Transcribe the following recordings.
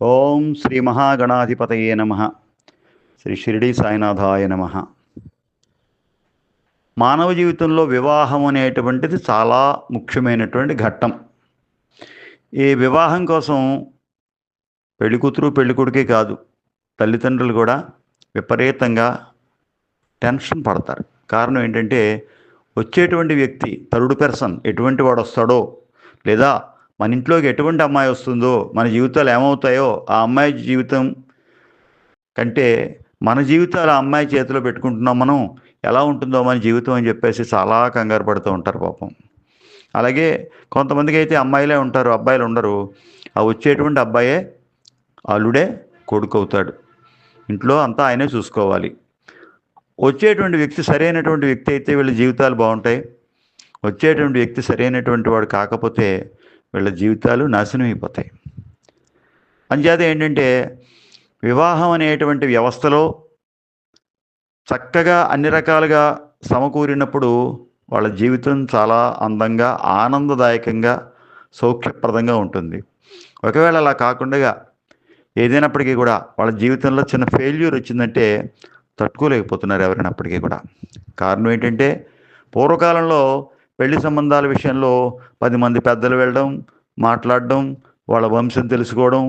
ఓం శ్రీ మహాగణాధిపతయే నమ. శ్రీ షిరిడి సాయినాథాయ నమ. మానవ జీవితంలో వివాహం అనేటువంటిది చాలా ముఖ్యమైనటువంటి ఘట్టం. ఈ వివాహం కోసం పెళ్ళికూతురు పెళ్ళికొడుకే కాదు తల్లిదండ్రులు కూడా విపరీతంగా టెన్షన్ పడతారు. కారణం ఏంటంటే వచ్చేటువంటి వ్యక్తి థర్డ్ పర్సన్ ఎటువంటి వాడు వస్తాడో లేదా మన ఇంట్లోకి ఎటువంటి అమ్మాయి వస్తుందో మన జీవితాలు ఏమవుతాయో ఆ అమ్మాయి జీవితం కంటే మన జీవితాలు ఆ అమ్మాయి చేతిలో పెట్టుకుంటున్నాం మనం ఎలా ఉంటుందో మన జీవితం అని చెప్పేసి చాలా కంగారు పడుతూ ఉంటారు పాపం. అలాగే కొంతమందికి అయితే అమ్మాయిలే ఉంటారు అబ్బాయిలు ఉండరు. ఆ వచ్చేటువంటి అబ్బాయే అల్లుడే కొడుకు అవుతాడు. ఇంట్లో అంతా ఆయనే చూసుకోవాలి. వచ్చేటువంటి వ్యక్తి సరైనటువంటి వ్యక్తి అయితే వీళ్ళ జీవితాలు బాగుంటాయి. వచ్చేటువంటి వ్యక్తి సరైనటువంటి వాడు కాకపోతే వీళ్ళ జీవితాలు నాశనం అయిపోతాయి. అంచేత ఏంటంటే వివాహం అనేటువంటి వ్యవస్థలో చక్కగా అన్ని రకాలుగా సమకూరినప్పుడు వాళ్ళ జీవితం చాలా అందంగా ఆనందదాయకంగా సౌఖ్యప్రదంగా ఉంటుంది. ఒకవేళ అలా కాకుండా ఏదైనప్పటికీ కూడా వాళ్ళ జీవితంలో చిన్న ఫెయిల్యూర్ వచ్చిందంటే తట్టుకోలేకపోతున్నారు ఎవరైనప్పటికీ కూడా. కారణం ఏంటంటే పూర్వకాలంలో పెళ్ళి సంబంధాల విషయంలో పది మంది పెద్దలు వెళ్ళడం మాట్లాడడం వాళ్ళ వంశం తెలుసుకోవడం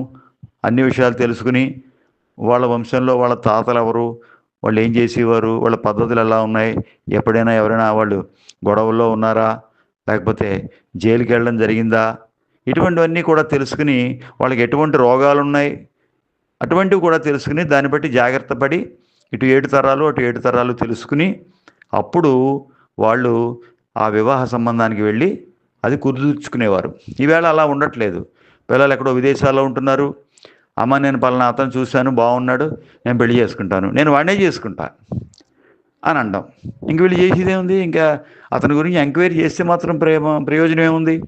అన్ని విషయాలు తెలుసుకుని వాళ్ళ వంశంలో వాళ్ళ తాతలు ఎవరు వాళ్ళు ఏం చేసేవారు వాళ్ళ పద్ధతులు ఎలా ఉన్నాయి ఎప్పుడైనా ఎవరైనా వాళ్ళు గొడవల్లో ఉన్నారా లేకపోతే జైలుకి వెళ్ళడం జరిగిందా ఇటువంటివన్నీ కూడా తెలుసుకుని వాళ్ళకి ఎటువంటి రోగాలు ఉన్నాయి అటువంటివి కూడా తెలుసుకుని దాన్ని బట్టి జాగ్రత్త పడి ఇటు ఏడు తరాలు అటు ఏడు తరాలు తెలుసుకుని అప్పుడు వాళ్ళు ఆ వివాహ సంబంధానికి వెళ్ళి అది కుదుర్చుకునేవారు. ఈవేళ అలా ఉండట్లేదు. పిల్లలు ఎక్కడో విదేశాల్లో ఉంటున్నారు. అమ్మ నేను పలానా అతను చూశాను బాగున్నాడు నేను పెళ్ళి చేసుకుంటాను నేను వాడినే చేసుకుంటా అని అంటాం. ఇంక వీళ్ళు చేసేది ఏముంది? ఇంకా అతని గురించి ఎంక్వైరీ చేస్తే మాత్రం ప్రేమ ప్రయోజనం ఏముంది?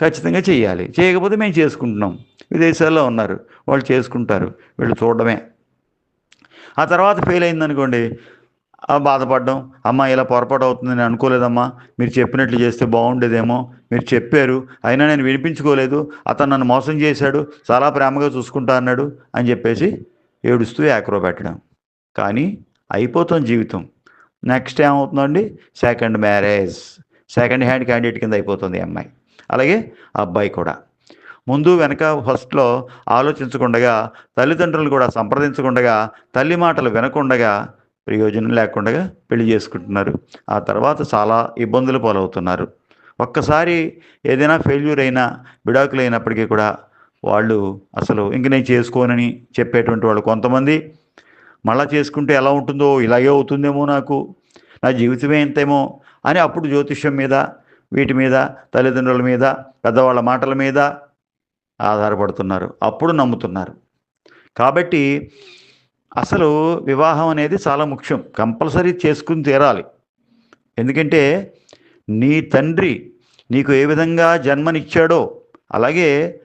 ఖచ్చితంగా చేయాలి. చేయకపోతే మేము చేసుకుంటున్నాం. విదేశాల్లో ఉన్నారు. వాళ్ళు చేసుకుంటారు. వీళ్ళు చూడడమే. ఆ తర్వాత ఫెయిల్ అయిందనుకోండి బాధపడడం అమ్మ ఇలా పొరపాటు అవుతుంది నేను అనుకోలేదమ్మా. మీరు చెప్పినట్లు చేస్తే బాగుండేదేమో. మీరు చెప్పారు అయినా నేను వినిపించుకోలేదు. అతను నన్ను మోసం చేశాడు చాలా ప్రేమగా చూసుకుంటా అన్నాడు అని చెప్పేసి ఏడుస్తూ యాక్రో పెట్టడం. కానీ అయిపోతుంది జీవితం. నెక్స్ట్ ఏమవుతుందండి? Second marriage. Second hand candidate కింద అయిపోతుంది ఈ అమ్మాయి. అలాగే అబ్బాయి కూడా. ముందు వెనక ఫస్ట్లో ఆలోచించకుండగా తల్లిదండ్రులు కూడా సంప్రదించకుండగా తల్లి మాటలు వినకుండగా ప్రయోజనం లేకుండా పెళ్ళి చేసుకుంటున్నారు. ఆ తర్వాత చాలా ఇబ్బందులు పాలవుతున్నారు. ఒక్కసారి ఏదైనా ఫెయిల్యూర్ అయినా విడాకులు అయినప్పటికీ కూడా వాళ్ళు అసలు ఇంక నేను చేసుకోనని చెప్పేటువంటి వాళ్ళు కొంతమంది మళ్ళా చేసుకుంటే ఎలా ఉంటుందో ఇలాగే అవుతుందేమో నాకు నా జీవితమే ఇంతేమో అని అప్పుడు జ్యోతిష్యం మీద వీటి మీద తల్లిదండ్రుల మీద పెద్దవాళ్ళ మాటల మీద ఆధారపడుతున్నారు. అప్పుడు నమ్ముతున్నారు. కాబట్టి అసలు వివాహం అనేది చాలా ముఖ్యం. కంపల్సరీ చేసుకుని తీరాలి. ఎందుకంటే నీ తండ్రి నీకు ఏ విధంగా జన్మనిచ్చాడో అలాగే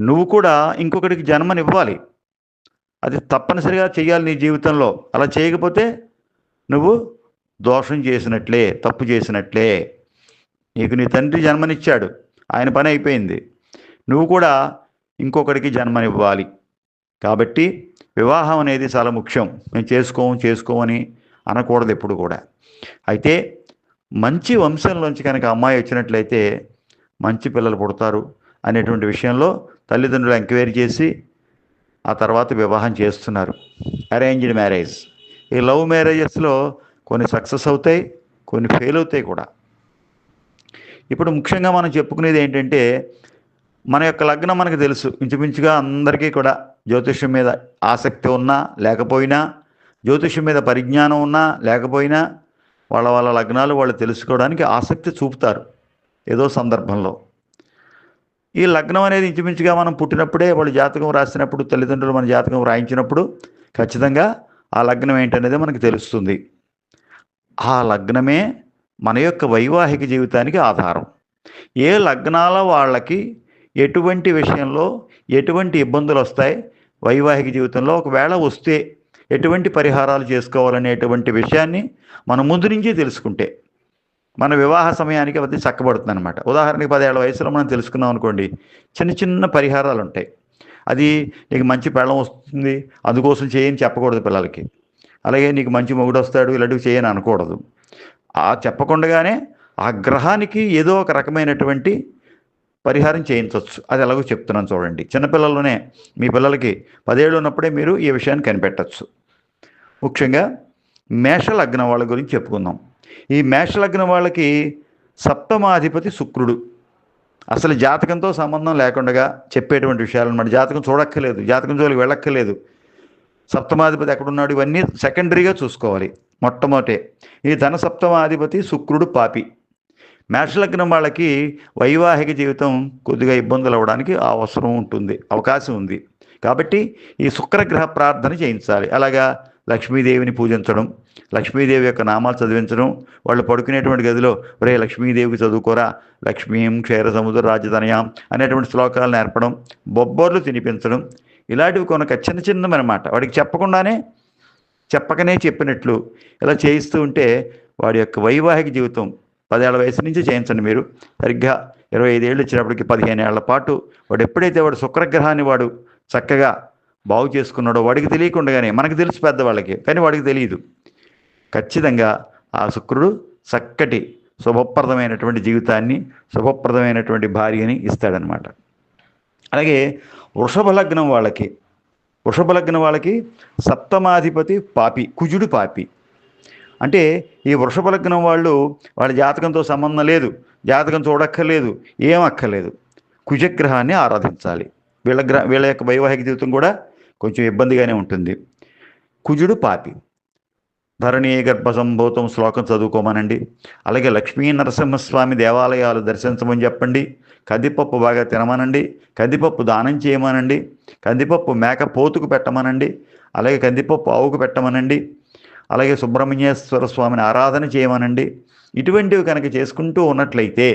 నువ్వు కూడా ఇంకొకటికి జన్మనివ్వాలి. అది తప్పనిసరిగా చేయాలి నీ జీవితంలో. అలా చేయకపోతే నువ్వు దోషం చేసినట్లే తప్పు చేసినట్లే. నీకు నీ తండ్రి జన్మనిచ్చాడు. ఆయన పని అయిపోయింది. నువ్వు కూడా ఇంకొకడికి జన్మనివ్వాలి. కాబట్టి వివాహం అనేది చాలా ముఖ్యం. మేము చేసుకోము చేసుకోమని అనకూడదు ఎప్పుడు కూడా. అయితే మంచి వంశంలోంచి కనుక అమ్మాయి వచ్చినట్లయితే మంచి పిల్లలు పుడతారు అనేటువంటి విషయంలో తల్లిదండ్రులు ఎంక్వైరీ చేసి ఆ తర్వాత వివాహం చేస్తున్నారు. అరేంజ్డ్ మ్యారేజ్ ఈ లవ్ మ్యారేజెస్లో కొన్ని సక్సెస్ అవుతాయి కొన్ని ఫెయిల్ అవుతాయి కూడా. ఇప్పుడు ముఖ్యంగా మనం చెప్పుకునేది ఏంటంటే మన యొక్క లగ్నం మనకు తెలుసు. ఇంచుమించుగా అందరికీ కూడా జ్యోతిష్యం మీద ఆసక్తి ఉన్నా లేకపోయినా జ్యోతిష్యం మీద పరిజ్ఞానం ఉన్నా లేకపోయినా వాళ్ళ వాళ్ళ లగ్నాలు వాళ్ళు తెలుసుకోవడానికి ఆసక్తి చూపుతారు ఏదో సందర్భంలో. ఈ లగ్నం అనేది ఇంచుమించుగా మనం పుట్టినప్పుడే వాళ్ళు జాతకం రాసినప్పుడు తల్లిదండ్రులు మన జాతకం రాయించినప్పుడు ఖచ్చితంగా ఆ లగ్నం ఏంటనేది మనకు తెలుస్తుంది. ఆ లగ్నమే మన యొక్క వైవాహిక జీవితానికి ఆధారం. ఏ లగ్నాల వాళ్ళకి ఎటువంటి విషయంలో ఎటువంటి ఇబ్బందులు వస్తాయి? వైవాహిక జీవితంలో ఒకవేళ వస్తే ఎటువంటి పరిహారాలు చేసుకోవాలనేటువంటి విషయాన్ని మనం ముందు నుంచే తెలుసుకుంటే మన వివాహ సమయానికి అది చక్కబడుతుంది అనమాట ఉదాహరణకి పదేళ్ళ వయసులో మనం తెలుసుకున్నాం అనుకోండి చిన్న చిన్న పరిహారాలు ఉంటాయి. అది నీకు మంచి పెళ్ళం వస్తుంది అందుకోసం చేయని చెప్పకూడదు పిల్లలకి. అలాగే నీకు మంచి మొగుడు వస్తాడు ఇలాంటివి చేయని అనకూడదు. ఆ చెప్పకుండానే ఆ గ్రహానికి ఏదో ఒక రకమైనటువంటి పరిహారం చేయించవచ్చు అది ఎలాగో చెప్తున్నాను చూడండి. చిన్నపిల్లల్లోనే మీ పిల్లలకి పదేళ్ళు ఉన్నప్పుడే మీరు ఈ విషయాన్ని కనిపెట్టచ్చు. ముఖ్యంగా మేష లగ్నం వాళ్ళ గురించి చెప్పుకుందాం. ఈ మేష లగ్నం వాళ్ళకి సప్తమాధిపతి శుక్రుడు. అసలు జాతకంతో సంబంధం లేకుండా చెప్పేటువంటి విషయాలు అనమాట జాతకం చూడక్కర్లేదు. జాతకం జోలికి వెళ్ళక్కర్లేదు. సప్తమాధిపతి ఎక్కడున్నాడు ఇవన్నీ సెకండరీగా చూసుకోవాలి. మొట్టమొదటే. ఈ ధన సప్తమాధిపతి శుక్రుడు పాపి. మేషలగ్నం వాళ్ళకి వైవాహిక జీవితం కొద్దిగా ఇబ్బందులు అవ్వడానికి అవసరం ఉంటుంది అవకాశం ఉంది. కాబట్టి ఈ శుక్రగ్రహ ప్రార్థన చేయించాలి. అలాగా లక్ష్మీదేవిని పూజించడం లక్ష్మీదేవి యొక్క నామాలు చదివించడం వాళ్ళు పడుకునేటువంటి గదిలో ఒరే లక్ష్మీదేవికి చదువుకోరా లక్ష్మీం క్షీర సముద్ర రాజధనయాం అనేటువంటి శ్లోకాలు నేర్పడం బొబ్బర్లు తినిపించడం ఇలాంటివి కొనక చిన్న చిన్నమన్నమాట వాడికి చెప్పకుండానే చెప్పకనే చెప్పినట్లు ఇలా చేయిస్తూ ఉంటే వాడి యొక్క వైవాహిక జీవితం పదేళ్ళ వయసు నుంచి చేయించండి మీరు. సరిగ్గా ఇరవై ఐదేళ్ళు వచ్చినప్పటికి పదిహేను ఏళ్ళ పాటు వాడు ఎప్పుడైతే వాడు శుక్రగ్రహాన్ని వాడు చక్కగా బాగు చేసుకున్నాడో వాడికి తెలియకుండానే మనకు తెలుసు పెద్దవాళ్ళకి కానీ వాడికి తెలియదు ఖచ్చితంగా ఆ శుక్రుడు చక్కటి శుభప్రదమైనటువంటి జీవితాన్ని శుభప్రదమైనటువంటి భార్యని ఇస్తాడనమాట అలాగే వృషభ లగ్నం వాళ్ళకి వృషభ లగ్నం వాళ్ళకి సప్తమాధిపతి పాపి కుజుడు పాపి. అంటే ఈ వృషభ లగ్నం వాళ్ళు వాళ్ళ జాతకంతో సంబంధం లేదు జాతకం చూడక్కర్లేదు ఏం అక్కర్లేదు. కుజగ్రహాన్ని ఆరాధించాలి. వీళ్ళ గ్రహ వీళ్ళ యొక్క వైవాహిక జీవితం కూడా కొంచెం ఇబ్బందిగానే ఉంటుంది. కుజుడు పాపి. ధరణీ గర్భ సంభూతం శ్లోకం చదువుకోమనండి. అలాగే లక్ష్మీ నరసింహస్వామి దేవాలయాలు దర్శించమని చెప్పండి. కందిపప్పు బాగా తినమనండి. కందిపప్పు దానం చేయమనండి. కందిపప్పు మేక పోతుకు పెట్టమనండి. అలాగే కందిపప్పు ఆవుకు పెట్టమనండి. అలాగే సుబ్రహ్మణ్యేశ్వర స్వామిని ఆరాధన చేయమనండి. ఇటువంటివి కనుక చేసుకుంటూ ఉన్నట్లయితే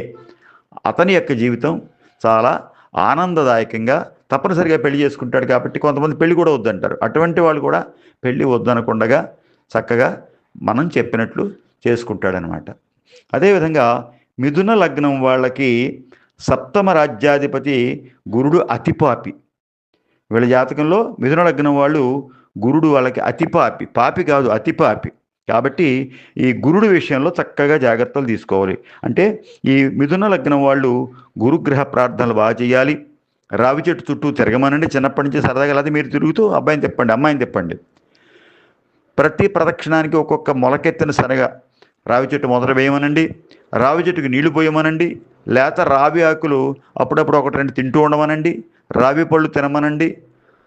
అతని యొక్క జీవితం చాలా ఆనందదాయకంగా తప్పనిసరిగా పెళ్ళి చేసుకుంటాడు కాబట్టి కొంతమంది పెళ్ళి కూడా వద్దంటారు. అటువంటి వాళ్ళు కూడా పెళ్ళి వద్దనకుండగా చక్కగా మనం చెప్పినట్లు చేసుకుంటాడనమాట. అదేవిధంగా మిథున లగ్నం వాళ్ళకి సప్తమ రాజ్యాధిపతి గురుడు అతిపాపి. వీళ్ళ జాతకంలో మిథున లగ్నం వాళ్ళు గురుడు వాళ్ళకి అతిపాపి పాపి కాదు అతిపాపి. కాబట్టి ఈ గురుడు విషయంలో చక్కగా జాగ్రత్తలు తీసుకోవాలి. అంటే ఈ మిథున లగ్నం వాళ్ళు గురుగ్రహ ప్రార్థనలు బాగా చేయాలి. రావి చెట్టు చుట్టూ తిరగమనండి. చిన్నప్పటి నుంచి సరదాగా అది మీరు తిరుగుతూ అబ్బాయిని తిప్పండి అమ్మాయిని తిప్పండి. ప్రతి ప్రదక్షిణానికి ఒక్కొక్క మొలకెత్తిన సరగా రావి చెట్టు మొదలు వేయమనండి. రావి చెట్టుకి నీళ్ళు పోయమనండి. లేత రావి ఆకులు అప్పుడప్పుడు ఒకటి రెండు తింటూ ఉండమనండి. రావి పళ్ళు తినమనండి.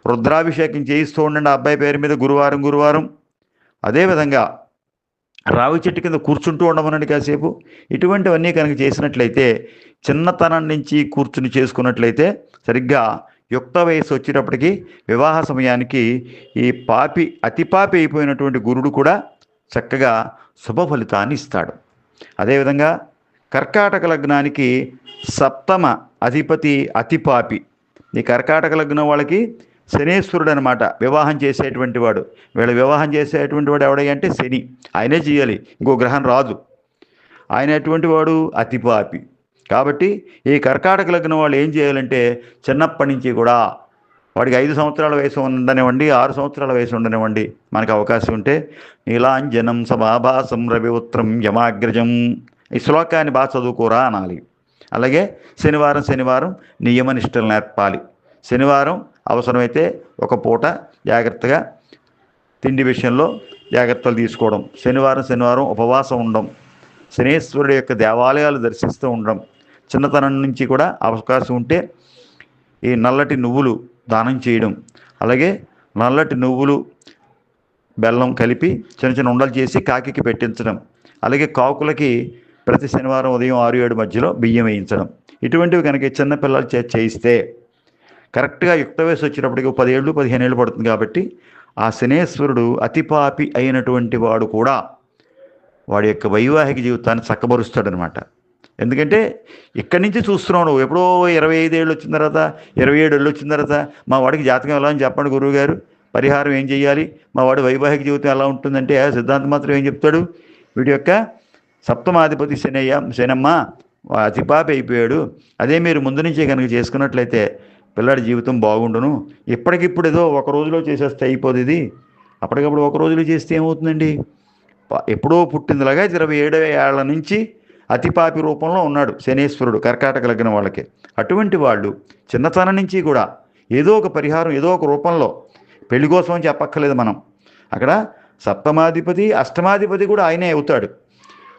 రుద్రాభిషేకం చేయిస్తూ ఉండండి ఆ అబ్బాయి పేరు మీద గురువారం గురువారం. అదేవిధంగా రావి చెట్టు కింద కూర్చుంటూ ఉండమనండి కాసేపు. ఇటువంటివన్నీ కనుక చేసినట్లయితే చిన్నతనం నుంచి కూర్చుని చేసుకున్నట్లయితే సరిగ్గా యుక్త వయసు వచ్చేటప్పటికి వివాహ సమయానికి ఈ పాపి అతి పాపి అయిపోయినటువంటి గురుడు కూడా చక్కగా శుభ ఫలితాన్ని ఇస్తాడు. అదేవిధంగా కర్కాటక లగ్నానికి సప్తమ అధిపతి అతిపాపి ఈ కర్కాటక లగ్నం వాళ్ళకి శనేశ్వరుడు అనమాట వివాహం చేసేటువంటి వాడు. వీళ్ళ వివాహం చేసేటువంటి వాడు ఎవడై శని. ఆయనే చేయాలి. ఇంకో గ్రహం రాదు. ఆయన ఎటువంటి వాడు? అతిపాపి కాబట్టి ఈ కర్కాటక లగ్న వాళ్ళు ఏం చేయాలంటే చిన్నప్పటి నుంచి కూడా వాడికి ఐదు సంవత్సరాల వయసు ఉండనివ్వండి ఆరు సంవత్సరాల వయసు ఉండనివ్వండి. మనకు అవకాశం ఉంటే నీలాంజనం సమాభాసం రవిపుత్రం యమాగ్రజం. ఈ శ్లోకాన్ని బాగా చదువుకోరా అనాలి. అలాగే శనివారం శనివారం నియమనిష్టలు నేర్పాలి. శనివారం అవసరమైతే ఒక పూట జాగ్రత్తగా తిండి విషయంలో జాగ్రత్తలు తీసుకోవడం. శనివారం శనివారం ఉపవాసం ఉండడం. శనేశ్వరుడు యొక్క దేవాలయాలు దర్శిస్తూ ఉండడం. చిన్నతనం నుంచి కూడా అవకాశం ఉంటే ఈ నల్లటి నువ్వులు దానం చేయడం. అలాగే నల్లటి నువ్వులు బెల్లం కలిపి చిన్న చిన్న ఉండలు చేసి కాకికి పెట్టించడం. అలాగే కాకులకి ప్రతి శనివారం ఉదయం ఆరు ఏడు మధ్యలో బియ్యం వేయించడం. ఇటువంటివి కనుక చిన్నపిల్లలు చేయిస్తే కరెక్ట్గా యుక్త వయసు వచ్చినప్పటికీ పదిహేళ్ళు పదిహేను ఏళ్ళు పడుతుంది కాబట్టి ఆ శనేశ్వరుడు అతిపాపి అయినటువంటి వాడు కూడా వాడి యొక్క వైవాహిక జీవితాన్ని చక్కబరుస్తాడనమాట. ఎందుకంటే ఇక్కడి నుంచి చూస్తున్నావు నువ్వు. ఎప్పుడో ఇరవై ఐదు వచ్చిన తర్వాత ఇరవై ఏడు ఏళ్ళు వచ్చిన తర్వాత మా వాడికి జాతకం ఎలా అని చెప్పండి గురువు గారు పరిహారం ఏం చేయాలి మా వాడి వైవాహిక జీవితం ఎలా ఉంటుందంటే సిద్ధాంతం మాత్రం ఏం చెప్తాడు? వీడి యొక్క సప్తమాధిపతి శనయ్య శనమ్మ అతిపాపి అయిపోయాడు. అదే మీరు ముందు నుంచే కనుక చేసుకున్నట్లయితే పిల్లాడి జీవితం బాగుండును. ఇప్పటికిప్పుడు ఏదో ఒక రోజులో చేసేస్తే అయిపోదు ఇది. అప్పటికప్పుడు ఒక రోజులో చేస్తే ఏమవుతుందండి? ప- ఎప్పుడో పుట్టిందిలాగా ఇరవై ఏడవ ఏళ్ళ నుంచి అతిపాపి రూపంలో ఉన్నాడు శనేశ్వరుడు కర్కాటక లగ్నం వాళ్ళకి. అటువంటి వాళ్ళు చిన్నతనం నుంచి కూడా ఏదో ఒక పరిహారం ఏదో ఒక రూపంలో పెళ్ళి కోసం చెప్పక్కర్లేదు మనం. అక్కడ సప్తమాధిపతి అష్టమాధిపతి కూడా ఆయనే అవుతాడు.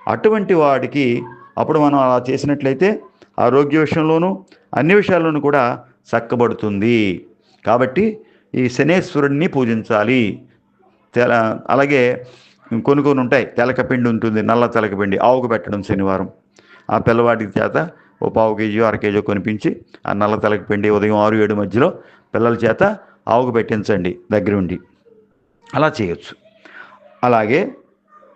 అటువంటి వాడికి అప్పుడు మనం అలా చేసినట్లయితే ఆరోగ్య విషయంలోనూ అన్ని విషయాల్లోనూ కూడా చక్కబడుతుంది. కాబట్టి ఈ శనేశ్వరుడిని పూజించాలి. తెల అలాగే కొన్ని కొన్ని ఉంటాయి. తెలకపిండి ఉంటుంది నల్ల తెలకపిండి ఆవుకు పెట్టడం శనివారం. ఆ పిల్లవాడికి చేత ఓ పావు కేజీ అర కేజీ కొనిపించి ఆ నల్ల తెలకపిండి ఉదయం ఆరు ఏడు మధ్యలో పిల్లల చేత ఆవుకు పెట్టించండి దగ్గరుండి అలా చేయొచ్చు. అలాగే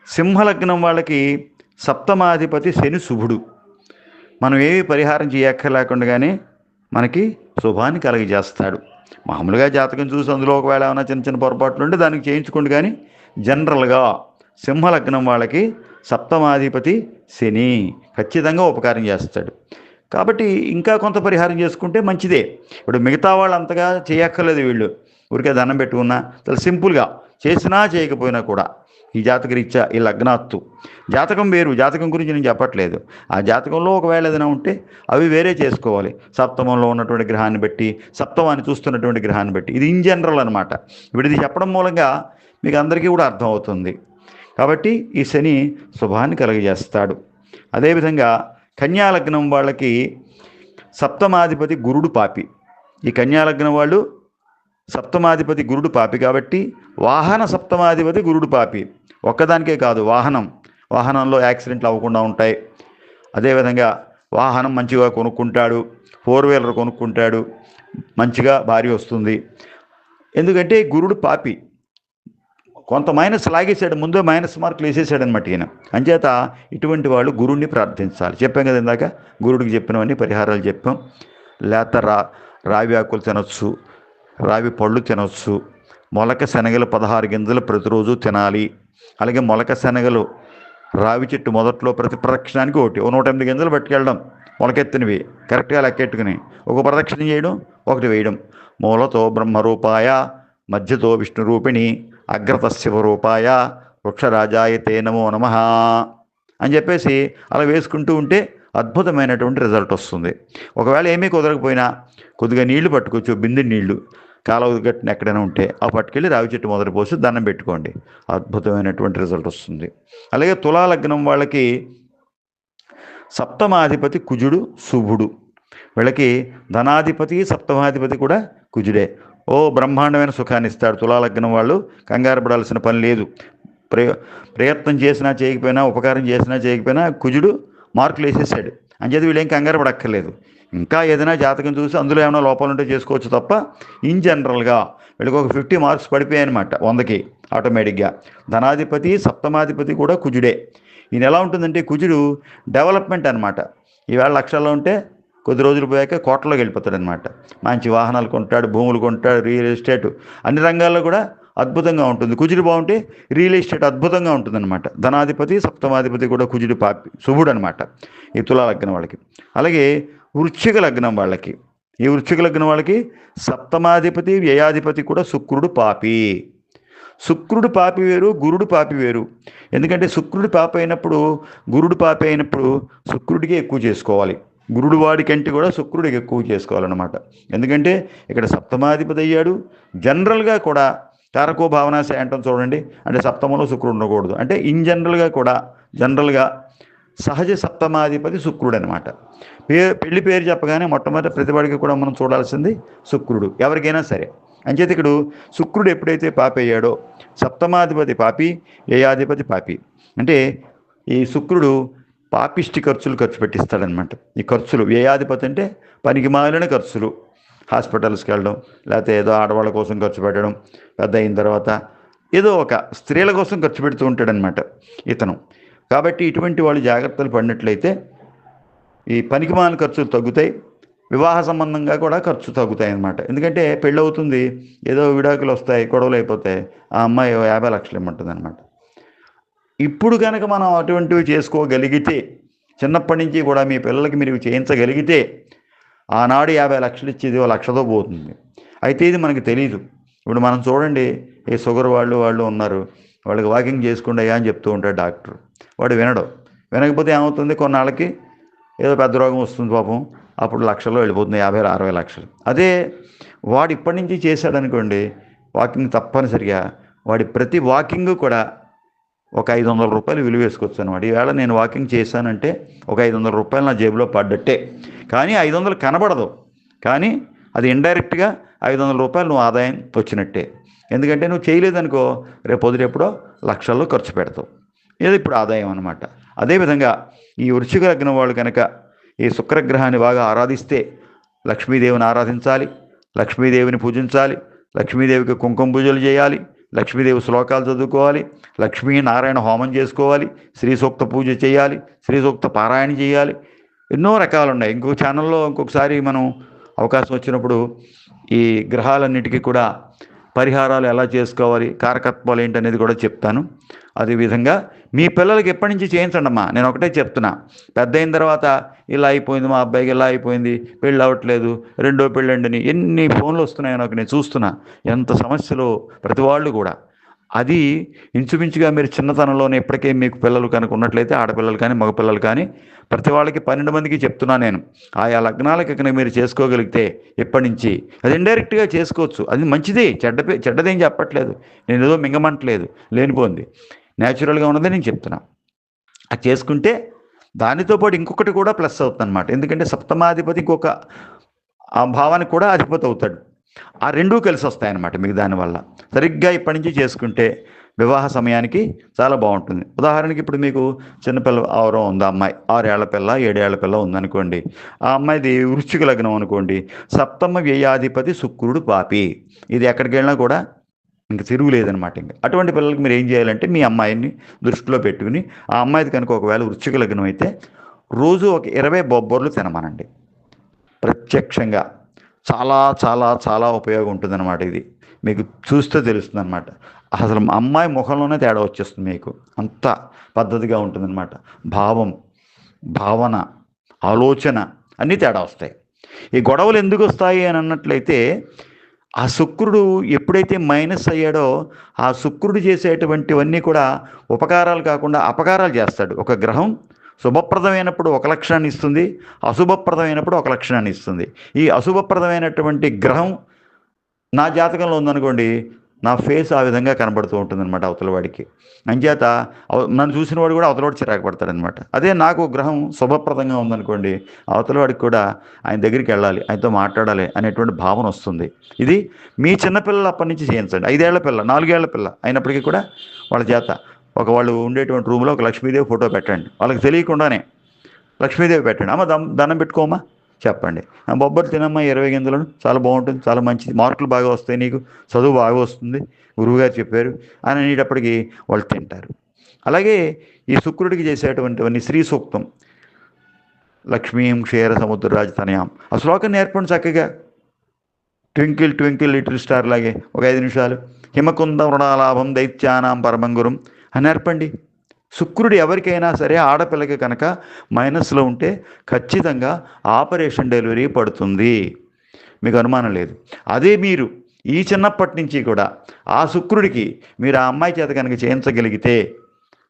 సింహలగ్నం వాళ్ళకి సప్తమాధిపతి శని శుభుడు. మనం ఏమి పరిహారం చేయక్కర్లేకుండానే మనకి శుభాన్ని కలగజేస్తాడు. మామూలుగా జాతకం చూసి అందులో ఒకవేళ ఏమైనా చిన్న చిన్న పొరపాట్లు ఉంటే దానికి చేయించుకోండి కానీ జనరల్గా సింహలగ్నం వాళ్ళకి సప్తమాధిపతి శని ఖచ్చితంగా ఉపకారం చేస్తాడు. కాబట్టి ఇంకా కొంత పరిహారం చేసుకుంటే మంచిదే. ఇప్పుడు మిగతా వాళ్ళు అంతగా చేయక్కర్లేదు వీళ్ళు. ఊరికే దండం పెట్టుకున్నా చాలా సింపుల్గా చేసినా చేయకపోయినా కూడా. ఈ జాతక రీత్యా ఈ లగ్నాత్తు జాతకం వేరు జాతకం గురించి నేను చెప్పట్లేదు. ఆ జాతకంలో ఒకవేళ ఏదైనా ఉంటే అవి వేరే చేసుకోవాలి. సప్తమంలో ఉన్నటువంటి గ్రహాన్ని బట్టి సప్తమాన్ని చూస్తున్నటువంటి గ్రహాన్ని బట్టి. ఇది ఇన్ జనరల్ అనమాట ఇప్పుడు ఇది చెప్పడం మూలంగా మీకు అందరికీ కూడా అర్థమవుతుంది. కాబట్టి ఈ శని శుభాన్ని కలుగజేస్తాడు. అదేవిధంగా కన్యాలగ్నం వాళ్ళకి సప్తమాధిపతి గురుడు పాపి. ఈ కన్యాలగ్నం వాళ్ళు సప్తమాధిపతి గురుడు పాపి కాబట్టి వాహన సప్తమాధిపతి గురుడు పాపి. ఒక్కదానికే కాదు వాహనం. వాహనంలో యాక్సిడెంట్లు అవ్వకుండా ఉంటాయి. అదేవిధంగా వాహనం మంచిగా కొనుక్కుంటాడు ఫోర్ వీలర్ కొనుక్కుంటాడు మంచిగా భారీ వస్తుంది. ఎందుకంటే గురుడు పాపి. కొంత మైనస్ లాగేశాడు ముందే మైనస్ మార్కులు వేసేసాడు అనమాట ఈయన. అంచేత ఇటువంటి వాళ్ళు గురుడిని ప్రార్థించాలి. చెప్పాం కదా ఇందాక గురుడికి చెప్పినవన్నీ పరిహారాలు చెప్పాం. లేత రా రావి ఆకులు తినొచ్చు రావి పళ్ళు తినొచ్చు. మొలక శనగలు పదహారు గింజలు ప్రతిరోజు తినాలి. అలాగే మొలక శనగలు రావి చెట్టు మొదట్లో ప్రతి ప్రదక్షిణానికి ఒకటి. ఓ నూట ఎనిమిది గింజలు పట్టుకెళ్ళడం మొలకెత్తినవి. కరెక్ట్గా లెక్కెట్టుకుని ఒక ప్రదక్షిణ చేయడం ఒకటి వేయడం. మూలతో బ్రహ్మరూపాయ మధ్యతో విష్ణు రూపిణి అగ్రత శివరూపాయ వృక్షరాజాయతే నమో నమ అని చెప్పేసి అలా వేసుకుంటూ ఉంటే అద్భుతమైనటువంటి రిజల్ట్ వస్తుంది. ఒకవేళ ఏమీ కుదరకపోయినా కొద్దిగా నీళ్ళు పట్టుకోవచ్చు బిందె నీళ్ళు. కాలువ గట్టిన ఎక్కడైనా ఉంటే ఆ పట్టుకెళ్ళి రావి చెట్టు మొదలు పోసి దండం పెట్టుకోండి. అద్భుతమైనటువంటి రిజల్ట్ వస్తుంది. అలాగే తులాలగ్నం వాళ్ళకి సప్తమాధిపతి కుజుడు శుభుడు వీళ్ళకి ధనాధిపతి సప్తమాధిపతి కూడా కుజుడే. ఓ బ్రహ్మాండమైన సుఖాన్ని ఇస్తాడు తులాలగ్నం వాళ్ళు. కంగారు పడాల్సిన పని లేదు. ప్రయ ప్రయత్నం చేసినా చేయకపోయినా ఉపకారం చేసినా చేయకపోయినా కుజుడు మార్కులు వేసేసాడు. అంచేది వీళ్ళు ఏం కంగారు పడక్కర్లేదు. ఇంకా ఏదైనా జాతకం చూసి అందులో ఏమైనా లోపాలు ఉంటే చేసుకోవచ్చు తప్ప ఇన్ జనరల్గా వీళ్ళకి ఒక ఫిఫ్టీ మార్క్స్ పడిపోయాయి అనమాట వందకి ఆటోమేటిక్గా ధనాధిపతి సప్తమాధిపతి కూడా కుజుడే. ఈయన ఎలా ఉంటుందంటే కుజుడు డెవలప్మెంట్ అనమాట ఈవేళ లక్షల్లో ఉంటే కొద్ది రోజులు పోయాక కోట్లోకి వెళ్ళిపోతాడు అనమాట మంచి వాహనాలు కొంటాడు భూములు కొంటాడు రియల్ ఎస్టేట్ అన్ని రంగాల్లో కూడా అద్భుతంగా ఉంటుంది. కుజుడు బాగుంటే రియల్ ఎస్టేట్ అద్భుతంగా ఉంటుందన్నమాట. ధనాధిపతి సప్తమాధిపతి కూడా కుజుడు పాపి శుభుడు అనమాట ఈ తులా లగ్నం వాళ్ళకి. అలాగే వృశ్చిక లగ్నం వాళ్ళకి. ఈ వృశ్చిక లగ్నం వాళ్ళకి సప్తమాధిపతి వ్యయాధిపతి కూడా శుక్రుడు పాపి. శుక్రుడు పాపి వేరు గురుడు పాపి వేరు. ఎందుకంటే శుక్రుడు పాపి అయినప్పుడు గురుడు పాపి అయినప్పుడు శుక్రుడికి ఎక్కువ చేసుకోవాలి. గురుడు వాడి కంటే కూడా శుక్రుడికి ఎక్కువ చేసుకోవాలన్నమాట. ఎందుకంటే ఇక్కడ సప్తమాధిపతి అయ్యాడు. జనరల్గా కూడా తారకో భావనాశ అంటాం చూడండి. అంటే సప్తమంలో శుక్రుడు ఉండకూడదు. అంటే ఇన్ జనరల్గా కూడా జనరల్గా సహజ సప్తమాధిపతి శుక్రుడు అనమాట పే పెళ్ళి పేరు చెప్పగానే మొట్టమొదటి ప్రతివాడికి కూడా మనం చూడాల్సింది శుక్రుడు. ఎవరికైనా సరే. అంచేత ఇక్కడ శుక్రుడు ఎప్పుడైతే పాపి అయ్యాడో సప్తమాధిపతి పాపి ఏయాధిపతి పాపి. అంటే ఈ శుక్రుడు పాపిష్టి ఖర్చులు ఖర్చు పెట్టిస్తాడనమాట ఈ ఖర్చులు ఏయాధిపతి అంటే పనికి మాలిన ఖర్చులు. హాస్పిటల్స్కి వెళ్ళడం లేకపోతే ఏదో ఆడవాళ్ళ కోసం ఖర్చు పెట్టడం పెద్ద అయిన తర్వాత ఏదో ఒక స్త్రీల కోసం ఖర్చు పెడుతూ ఉంటాడనమాట ఇతను. కాబట్టి ఇటువంటి వాళ్ళు జాగ్రత్తలు పడినట్లయితే ఈ పనికిమాలిన ఖర్చులు తగ్గుతాయి వివాహ సంబంధంగా కూడా ఖర్చు తగ్గుతాయి అన్నమాట ఎందుకంటే పెళ్ళి అవుతుంది ఏదో విడాకులు వస్తాయి గొడవలు అయిపోతాయి ఆ అమ్మాయి యాభై లక్షలు ఇమ్మంటుంది అనమాట ఇప్పుడు కనుక మనం అటువంటివి చేసుకోగలిగితే చిన్నప్పటి నుంచి కూడా మీ పిల్లలకి మీరు చేయించగలిగితే ఆనాడు యాభై లక్షలు ఇచ్చేది ఓ లక్షతో పోతుంది. అయితే ఇది మనకి తెలియదు ఇప్పుడు మనం చూడండి ఈ షుగర్ వాళ్ళు వాళ్ళు ఉన్నారు వాళ్ళకి వాకింగ్ చేసుకోండి అయ్యా అని చెప్తూ ఉంటాడు డాక్టర్. వాడు వినడు. వినకపోతే ఏమవుతుంది? కొన్నాళ్ళకి ఏదో పెద్ద రోగం వస్తుంది పాపం. అప్పుడు లక్షల్లో వెళ్ళిపోతుంది యాభై అరవై లక్షలు. అదే వాడు ఇప్పటి నుంచి చేశాడనుకోండి వాకింగ్ తప్పనిసరిగా వాడి ప్రతి వాకింగ్ కూడా ఒక ఐదు వందల రూపాయలు విలువ వేసుకోవచ్చు అనమాట ఈవేళ నేను వాకింగ్ చేశానంటే ఒక ఐదు వందల రూపాయలు నా జేబులో పడ్డట్టే. కానీ ఐదు వందలు కనబడదు. కానీ అది ఇండైరెక్ట్గా ఐదు వందల రూపాయలు నువ్వు ఆదాయం వచ్చినట్టే. ఎందుకంటే నువ్వు చేయలేదనుకో రేపు వదిలేప్పుడో ఎప్పుడో లక్షల్లో ఖర్చు పెడతావు. ఇది ఇప్పుడు ఆదాయం అనమాట అదేవిధంగా ఈ వృశ్చిక లగ్నం వాళ్ళు కనుక ఈ శుక్రగ్రహాన్ని బాగా ఆరాధిస్తే లక్ష్మీదేవిని ఆరాధించాలి లక్ష్మీదేవిని పూజించాలి లక్ష్మీదేవికి కుంకుమ పూజలు చేయాలి లక్ష్మీదేవి శ్లోకాలు చదువుకోవాలి లక్ష్మీ నారాయణ హోమం చేసుకోవాలి శ్రీ సూక్త పూజ చేయాలి శ్రీ సూక్త పారాయణ చేయాలి ఎన్నో రకాలు ఉన్నాయి ఇంకొక ఛానల్లో ఇంకొకసారి మనం అవకాశం వచ్చినప్పుడు ఈ గ్రహాలన్నిటికీ కూడా పరిహారాలు ఎలా చేసుకోవాలి కారకత్వాలు ఏంటనేది కూడా చెప్తాను. అదేవిధంగా మీ పిల్లలకి ఎప్పటి నుంచి చేయించండి అమ్మా నేను ఒకటే చెప్తున్నా. పెద్ద అయిన తర్వాత ఇలా అయిపోయింది మా అబ్బాయికి ఇలా అయిపోయింది పెళ్ళి అవ్వట్లేదు రెండో పెళ్ళండిని ఎన్ని ఫోన్లు వస్తున్నాయో నాకు నేను చూస్తున్నా. ఎంత సమస్యలు ప్రతి వాళ్ళు కూడా. అది ఇంచుమించుగా మీరు చిన్నతనంలోనే ఇప్పటికే మీకు పిల్లలు కనుక ఉన్నట్లయితే ఆడపిల్లలు కానీ మగపిల్లలు కానీ ప్రతి వాళ్ళకి పన్నెండు మందికి చెప్తున్నా నేను. ఆయా లగ్నాలకి కనుక మీరు చేసుకోగలిగితే ఇప్పటి నుంచి అది ఇండైరెక్ట్గా చేసుకోవచ్చు. అది మంచిదే. చెడ్డ పే- చెడ్డదేం చెప్పట్లేదు. నేను ఏదో మింగమంటలేదు. లేనిపోంది. న్యాచురల్గా ఉన్నదే నేను చెప్తున్నా. అది చేసుకుంటే దానితో పాటు ఇంకొకటి కూడా ప్లస్ అవుతుంది అనమాట ఎందుకంటే సప్తమాధిపతి ఇంకొక ఆ భావానికి కూడా అధిపతి అవుతాడు. ఆ రెండూ కలిసి వస్తాయన్నమాట మీకు దానివల్ల సరిగ్గా ఇప్పటి నుంచి చేసుకుంటే వివాహ సమయానికి చాలా బాగుంటుంది. ఉదాహరణకి ఇప్పుడు మీకు చిన్నపిల్ల ఆవరం ఉంది అమ్మాయి? ఆరేళ్ళ పిల్ల ఏడేళ్ళ పిల్ల ఉందనుకోండి. ఆ అమ్మాయిది వృశ్చిక లగ్నం అనుకోండి. సప్తమ వ్యయాధిపతి శుక్రుడు పాపి. ఇది ఎక్కడికి వెళ్ళినా కూడా ఇంక తిరుగులేదనమాట ఇంకా. అటువంటి పిల్లలకి మీరు ఏం చేయాలంటే మీ అమ్మాయిని దృష్టిలో పెట్టుకుని ఆ అమ్మాయిది కనుక ఒకవేళ వృశ్చిక లగ్నం అయితే రోజు ఒక ఇరవై బొబ్బర్లు తినమనండి. ప్రత్యక్షంగా. చాలా చాలా చాలా ఉపయోగం ఉంటుందన్నమాట ఇది. మీకు చూస్తే తెలుస్తుంది అనమాట అసలు అమ్మాయి ముఖంలోనే తేడా వచ్చేస్తుంది మీకు. అంత పద్ధతిగా ఉంటుందన్నమాట. భావం భావన ఆలోచన అన్నీ తేడా వస్తాయి. ఈ గొడవలు ఎందుకు వస్తాయి అని అన్నట్లయితే ఆ శుక్రుడు ఎప్పుడైతే మైనస్ అయ్యాడో ఆ శుక్రుడు చేసేటువంటివన్నీ కూడా ఉపకారాలు కాకుండా అపకారాలు చేస్తాడు. ఒక గ్రహం శుభప్రదమైనప్పుడు ఒక లక్షణాన్ని ఇస్తుంది అశుభప్రదమైనప్పుడు ఒక లక్షణాన్ని ఇస్తుంది. ఈ అశుభప్రదమైనటువంటి గ్రహం నా జాతకంలో ఉందనుకోండి నా ఫేస్ ఆ విధంగా కనబడుతూ ఉంటుందన్నమాట అవతల వాడికి. అంచేత నన్ను చూసిన వాడు కూడా అవతలవాడు చిరాకు పడతాడనమాట అదే నాకు గ్రహం శుభప్రదంగా ఉందనుకోండి అవతలవాడికి కూడా ఆయన దగ్గరికి వెళ్ళాలి ఆయనతో మాట్లాడాలి అనేటువంటి భావన వస్తుంది. ఇది మీ చిన్నపిల్లలు అప్పటి నుంచి చేయించండి. ఐదేళ్ళ పిల్ల నాలుగేళ్ళ పిల్ల అయినప్పటికీ కూడా వాళ్ళ చేత ఒక వాళ్ళు ఉండేటువంటి రూమ్లో ఒక లక్ష్మీదేవి ఫోటో పెట్టండి. వాళ్ళకి తెలియకుండానే లక్ష్మీదేవి పెట్టండి. అమ్మ దమ్ దండం పెట్టుకోమా చెప్పండి. ఆ బొబ్బలు తినమ్మా ఇరవై గింజలను. చాలా బాగుంటుంది చాలా మంచిది. మార్కులు బాగా వస్తాయి నీకు చదువు బాగా వస్తుంది గురువుగారు చెప్పారు అని అనేటప్పటికీ వాళ్ళు తింటారు. అలాగే ఈ శుక్రుడికి చేసేటువంటివన్నీ శ్రీ సూక్తం. లక్ష్మీం క్షీర సముద్ర రాజతనయాం ఆ శ్లోకం నేర్పండి చక్కగా. ట్వింకిల్ ట్వింకిల్ లిటిల్ స్టార్ లాగే. ఒక ఐదు నిమిషాలు. హిమకుంద మృణాలాభం దైత్యానాం పరమంగురం అని నేర్పండి శుక్రుడు ఎవరికైనా సరే ఆడపిల్లకి కనుక మైనస్లో ఉంటే ఖచ్చితంగా ఆపరేషన్ డెలివరీ పడుతుంది. మీకు అనుమానం లేదు. అదే మీరు ఈ చిన్నప్పటి నుంచి కూడా ఆ శుక్రుడికి మీరు ఆ అమ్మాయి చేత కనుక చేయించగలిగితే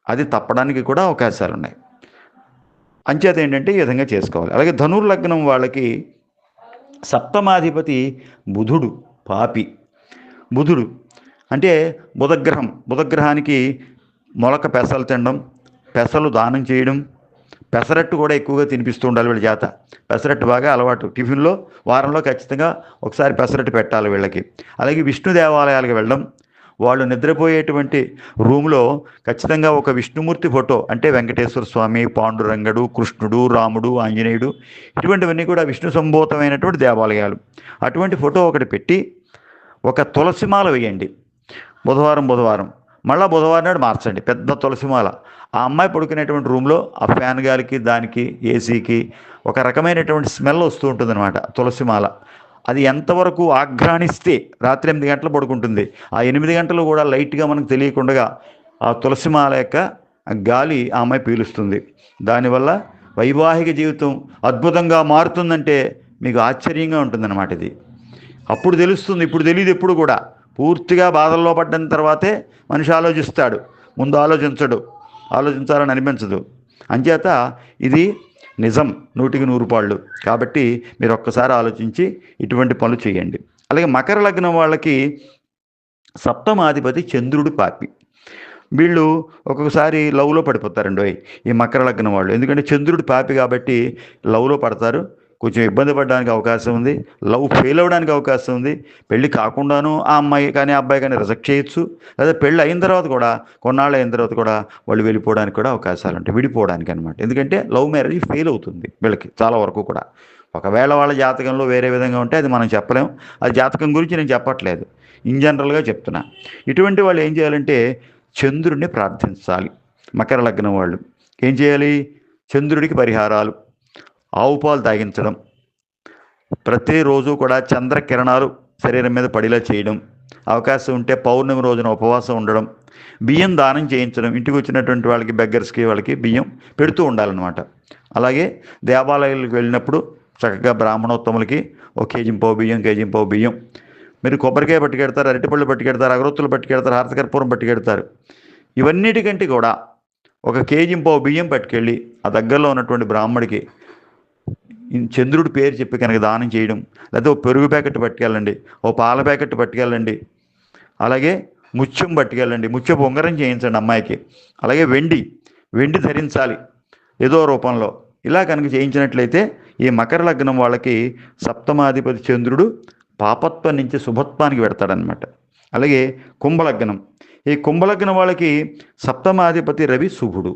అది తప్పడానికి కూడా అవకాశాలు ఉన్నాయి. అంచేత ఏంటంటే ఈ విధంగా చేసుకోవాలి. అలాగే ధనుర్ లగ్నం వాళ్ళకి సప్తమాధిపతి బుధుడు పాపి బుధుడు. అంటే బుధగ్రహం బుధగ్రహానికి మొలక పెసలు తినడం పెసలు దానం చేయడం పెసరట్టు కూడా ఎక్కువగా తినిపిస్తూ ఉండాలి వీళ్ళ చేత పెసరట్టు బాగా అలవాటు. టిఫిన్లో వారంలో ఖచ్చితంగా ఒకసారి పెసరట్టు పెట్టాలి వీళ్ళకి. అలాగే విష్ణు దేవాలయాలకు వెళ్ళడం. వాళ్ళు నిద్రపోయేటువంటి రూమ్లో ఖచ్చితంగా ఒక విష్ణుమూర్తి ఫోటో అంటే వెంకటేశ్వర స్వామి పాండురంగడు కృష్ణుడు రాముడు ఆంజనేయుడు ఇటువంటివన్నీ కూడా విష్ణు సంభూతమైనటువంటి దేవాలయాలు. అటువంటి ఫోటో ఒకటి పెట్టి ఒక తులసిమాల వేయండి. బుధవారం బుధవారం. మళ్ళీ బుధవారం నాడు మార్చండి. పెద్ద తులసిమాల ఆ అమ్మాయి పడుకునేటువంటి రూమ్లో ఆ ఫ్యాన్ గాలికి దానికి ఏసీకి ఒక రకమైనటువంటి స్మెల్ వస్తూ ఉంటుందన్నమాట. తులసిమాల అది ఎంతవరకు ఆఘ్రాణిస్తే రాత్రి ఎనిమిది గంటలు పడుకుంటుంది. ఆ ఎనిమిది గంటలు కూడా లైట్గా మనకు తెలియకుండా ఆ తులసిమాల యొక్క గాలి ఆ అమ్మాయి పీలుస్తుంది. దానివల్ల వైవాహిక జీవితం అద్భుతంగా మారుతుందంటే మీకు ఆశ్చర్యంగా ఉంటుందన్నమాట ఇది. అప్పుడు తెలుస్తుంది ఇప్పుడు తెలియదు ఎప్పుడు కూడా. పూర్తిగా బాధల్లో పడ్డ తర్వాతే మనిషి ఆలోచిస్తాడు. ముందు ఆలోచించడు. ఆలోచించాలని అనిపించదు. అంచేత ఇది నిజం. నూటికి నూరు పాళ్ళు. కాబట్టి మీరు ఒక్కసారి ఆలోచించి ఇటువంటి పనులు చేయండి. అలాగే మకర లగ్నం వాళ్ళకి సప్తమాధిపతి చంద్రుడు పాపి వీళ్ళు ఒక్కొక్కసారి లవ్లో పడిపోతారండి. ఓయ్, ఈ మకర లగ్నం వాళ్ళు. ఎందుకంటే చంద్రుడు పాపి కాబట్టి లవ్లో పడతారు. కొంచెం ఇబ్బంది పడడానికి అవకాశం ఉంది. లవ్ ఫెయిల్ అవ్వడానికి అవకాశం ఉంది. పెళ్ళి కాకుండాను ఆ అమ్మాయి కానీ అబ్బాయి కానీ రిజెక్ట్ చేయొచ్చు. లేదా పెళ్ళి అయిన తర్వాత కూడా కొన్నాళ్ళు అయిన తర్వాత కూడా వాళ్ళు వెళ్ళిపోవడానికి కూడా అవకాశాలు ఉంటాయి. విడిపోవడానికి అనమాట ఎందుకంటే లవ్ మ్యారేజ్ ఫెయిల్ అవుతుంది వీళ్ళకి చాలా వరకు కూడా. ఒకవేళ వాళ్ళ జాతకంలో వేరే విధంగా ఉంటే అది మనం చెప్పలేం. అది జాతకం గురించి నేను చెప్పట్లేదు. ఇన్ జనరల్గా చెప్తున్నా. ఇటువంటి వాళ్ళు ఏం చేయాలంటే చంద్రుడిని ప్రార్థించాలి. మకర లగ్నం వాళ్ళు. ఏం చేయాలి? చంద్రుడికి పరిహారాలు. ఆవు పాలు తాగించడం. ప్రతిరోజు కూడా చంద్రకిరణాలు శరీరం మీద పడేలా చేయడం. అవకాశం ఉంటే పౌర్ణమి రోజున ఉపవాసం ఉండడం. బియ్యం దానం చేయించడం. ఇంటికి వచ్చినటువంటి వాళ్ళకి బెగ్గర్స్కి వాళ్ళకి బియ్యం పెడుతూ ఉండాలన్నమాట. అలాగే దేవాలయాలకు వెళ్ళినప్పుడు చక్కగా బ్రాహ్మణోత్తములకి ఒక కేజీ పావు బియ్యం కేజీ పావు బియ్యం. మీరు కొబ్బరికాయ పట్టుకెడతారు అరటిపళ్ళు పట్టుకెడతారు అగరొత్తులు పట్టుకెడతారు హారతకర్పూరం పట్టుకెడతారు. ఇవన్నిటికంటే కూడా ఒక కేజీ పావు బియ్యం పట్టుకెళ్ళి ఆ దగ్గరలో ఉన్నటువంటి బ్రాహ్మడికి చంద్రుడి పేరు చెప్పి కనుక దానం చేయడం లేకపోతే ఓ పెరుగు ప్యాకెట్ పట్టుకెళ్ళండి ఓ పాల ప్యాకెట్ పట్టుకెళ్ళండి అలాగే ముత్యం పట్టుకెళ్ళండి ముత్యపు ఉంగరం చేయించండి అమ్మాయికి అలాగే వెండి వెండి ధరించాలి ఏదో రూపంలో. ఇలా కనుక చేయించినట్లయితే ఈ మకర లగ్నం వాళ్ళకి సప్తమాధిపతి చంద్రుడు పాపత్వం నుంచి శుభత్వానికి పెడతాడనమాట అలాగే కుంభలగ్నం. ఈ కుంభలగ్నం వాళ్ళకి సప్తమాధిపతి రవి శుభుడు.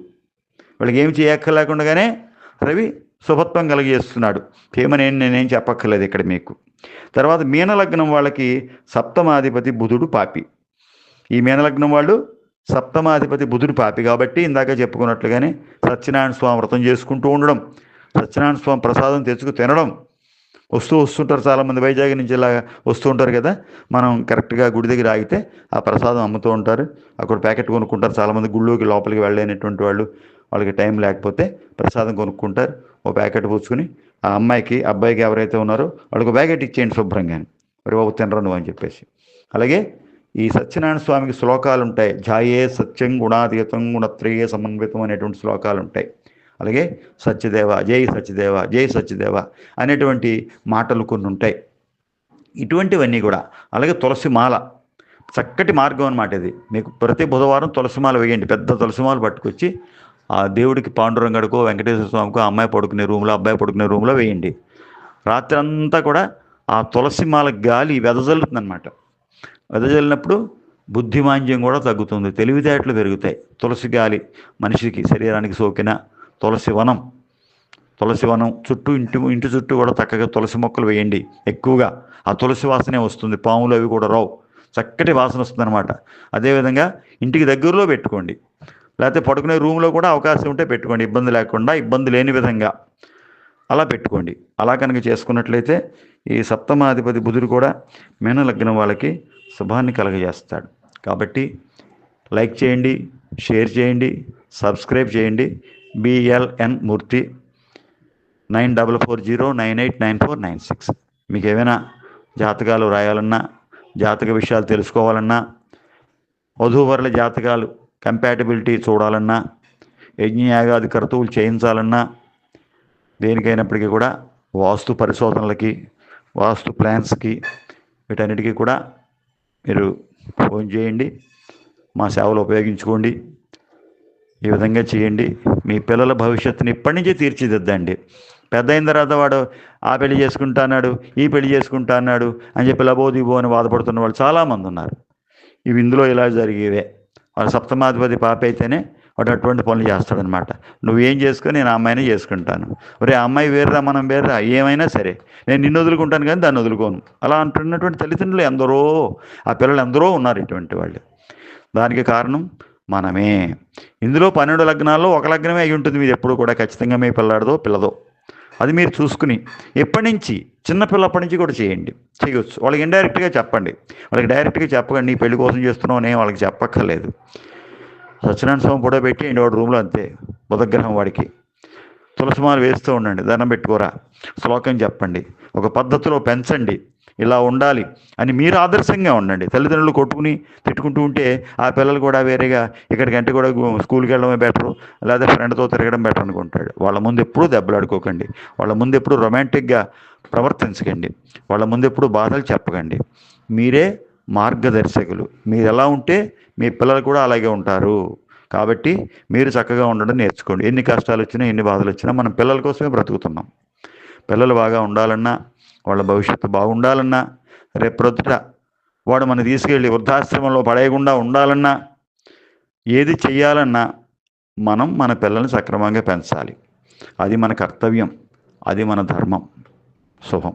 వాళ్ళకి ఏమి చేయక్కర్లేకుండానే రవి శుభత్వం కలిగజేస్తున్నాడు. ఏమని నేనేం చెప్పక్కర్లేదు ఇక్కడ మీకు. తర్వాత మీనలగ్నం వాళ్ళకి సప్తమాధిపతి బుధుడు పాపి. ఈ మీనలగ్నం వాళ్ళు సప్తమాధిపతి బుధుడు పాపి కాబట్టి ఇందాక చెప్పుకున్నట్లుగానే సత్యనారాయణ స్వామి వ్రతం చేసుకుంటూ ఉండడం సత్యనారాయణ స్వామి ప్రసాదం తెచ్చుకు తినడం వస్తూ వస్తుంటారు చాలామంది వైజాగ్ నుంచి ఇలా వస్తూ ఉంటారు కదా మనం కరెక్ట్గా గుడి దగ్గర ఆగితే ఆ ప్రసాదం అమ్ముతూ ఉంటారు. అక్కడ ప్యాకెట్ కొనుక్కుంటారు. చాలామంది గుళ్ళోకి లోపలికి వెళ్ళలేనటువంటి వాళ్ళు వాళ్ళకి టైం లేకపోతే ప్రసాదం కొనుక్కుంటారు. ఓ ప్యాకెట్ పూసుకుని ఆ అమ్మాయికి అబ్బాయికి ఎవరైతే ఉన్నారో వాళ్ళకు ప్యాకెట్ ఇచ్చేయండి శుభ్రంగా మరి బాబు తినరు నువ్వు అని చెప్పేసి. అలాగే ఈ సత్యనారాయణ స్వామికి శ్లోకాలు ఉంటాయి. ఝాయే సత్యం గుణాతీతం గుణత్రయే సమన్వితం అనేటువంటి శ్లోకాలు ఉంటాయి. అలాగే సత్యదేవ జై సత్యదేవ జై సత్యదేవ అనేటువంటి మాటలు కొన్ని ఉంటాయి. ఇటువంటివన్నీ కూడా. అలాగే తులసి మాల. చక్కటి మార్గం అనమాట ఇది. మీకు ప్రతి బుధవారం తులసిమాల వేయండి. పెద్ద తులసిమాలు పట్టుకొచ్చి ఆ దేవుడికి పాండురంగడికో వెంకటేశ్వర స్వామికో అమ్మాయి పడుకునే రూమ్లో అబ్బాయి పడుకునే రూమ్లో వేయండి. రాత్రి అంతా కూడా ఆ తులసిమాల గాలి వెదజల్లుతుందన్నమాట. వెదజల్లినప్పుడు బుద్ధిమాంద్యం కూడా తగ్గుతుంది. తెలివితేటలు పెరుగుతాయి. తులసి గాలి మనిషికి శరీరానికి సోకిన తులసి వనం. తులసి వనం చుట్టూ ఇంటి ఇంటి చుట్టూ కూడా చక్కగా తులసి మొక్కలు వేయండి. ఎక్కువగా ఆ తులసి వాసనే వస్తుంది. పాములు అవి కూడా రావు. చక్కటి వాసన వస్తుందన్నమాట. అదేవిధంగా ఇంటికి దగ్గరలో పెట్టుకోండి. లేకపోతే పడుకునే రూమ్లో కూడా అవకాశం ఉంటే పెట్టుకోండి. ఇబ్బంది లేకుండా ఇబ్బంది లేని విధంగా అలా పెట్టుకోండి. అలా కనుక చేసుకున్నట్లయితే ఈ సప్తమాధిపతి బుధుడు కూడా మీన లగ్నం వాళ్ళకి శుభాన్ని కలగజేస్తాడు. కాబట్టి లైక్ చేయండి షేర్ చేయండి సబ్స్క్రైబ్ చేయండి. BLN Murthy nine double four zero nine eight nine four nine six. మీకు ఏమైనా జాతకాలు రాయాలన్నా జాతక విషయాలు తెలుసుకోవాలన్నా వధూవరుల జాతకాలు కంపాటబిలిటీ చూడాలన్నా యజ్ఞయాగాది కర్తువులు చేయించాలన్నా దేనికైనప్పటికీ కూడా వాస్తు పరిశోధనలకి వాస్తు ప్లాన్స్కి వీటన్నిటికీ కూడా మీరు ఫోన్ చేయండి మా సేవలు ఉపయోగించుకోండి ఈ విధంగా చేయండి. మీ పిల్లల భవిష్యత్తుని ఇప్పటి నుంచే తీర్చిదిద్దండి. పెద్ద అయిన తర్వాత వాడు ఆ పెళ్ళి చేసుకుంటా అన్నాడు ఈ పెళ్ళి చేసుకుంటా అన్నాడు అని చెప్పి లబోదిబో అని బాధపడుతున్న వాళ్ళు చాలామంది ఉన్నారు. ఇవి ఇందులో ఇలా జరిగేవే. వాడు సప్తమాధిపతి పాప అయితేనే వాడు అటువంటి పనులు చేస్తాడనమాట. నువ్వేం చేసుకొని నేను అమ్మాయినే చేసుకుంటాను. ఒరే అమ్మాయి వేర్రా మనం వేర్రా ఏమైనా సరే. నేను నిన్ను వదులుకుంటాను కానీ దాన్ని వదులుకోను. అలా అంటున్నటువంటి తల్లిదండ్రులు ఎందరో ఆ పిల్లలు ఎందరో ఉన్నారు ఇటువంటి వాళ్ళు. దానికి కారణం మనమే. ఇందులో పన్నెండు లగ్నాల్లో ఒక లగ్నమే అయి ఉంటుంది. మీరు ఎప్పుడు కూడా ఖచ్చితంగా మీ పిల్లాడదో పిల్లదో. అది మీరు చూసుకుని ఎప్పటి నుంచి చిన్నపిల్లప్పటి నుంచి కూడా చేయండి. చేయవచ్చు వాళ్ళకి ఇండైరెక్ట్గా చెప్పండి. వాళ్ళకి డైరెక్ట్గా చెప్పకండి. నీ పెళ్ళి కోసం చేస్తున్నావు నేను వాళ్ళకి చెప్పక్కర్లేదు. సత్యనారాయణ స్వామి ఫోటో పెట్టేయండి వాడు రూమ్లో అంతే. బుధగ్రహం వాడికి. తులసిమాలు వేస్తూ ఉండండి. దండం పెట్టుకోరా. శ్లోకం చెప్పండి. ఒక పద్ధతిలో పెంచండి. ఇలా ఉండాలి అని మీరు ఆదర్శంగా ఉండండి. తల్లిదండ్రులు కొట్టుకుని తిట్టుకుంటూ ఉంటే ఆ పిల్లలు కూడా వేరేగా ఇక్కడికంటే కూడా స్కూల్కి వెళ్ళడమే బెటరు లేదా ఫ్రెండ్తో తిరగడం బెటర్ అనుకుంటాడు. వాళ్ళ ముందు ఎప్పుడూ దెబ్బలాడుకోకండి. వాళ్ళ ముందు ఎప్పుడు రొమాంటిక్గా ప్రవర్తించకండి. వాళ్ళ ముందు ఎప్పుడు బాధలు చెప్పకండి. మీరే మార్గదర్శకులు. మీరు ఎలా ఉంటే మీ పిల్లలు కూడా అలాగే ఉంటారు. కాబట్టి మీరు చక్కగా ఉండడం నేర్చుకోండి. ఎన్ని కష్టాలు వచ్చినా ఎన్ని బాధలు వచ్చినా మనం పిల్లల కోసమే బ్రతుకుతున్నాం. పిల్లలు బాగా ఉండాలన్నా వాళ్ళ భవిష్యత్తు బాగుండాలన్నా రేపొద్దుట వాడు మనం తీసుకెళ్ళి వృద్ధాశ్రమంలో పడేయకుండా ఉండాలన్నా ఏది చెయ్యాలన్నా మనం మన పిల్లల్ని సక్రమంగా పెంచాలి. అది మన కర్తవ్యం అది మన ధర్మం. శుభం.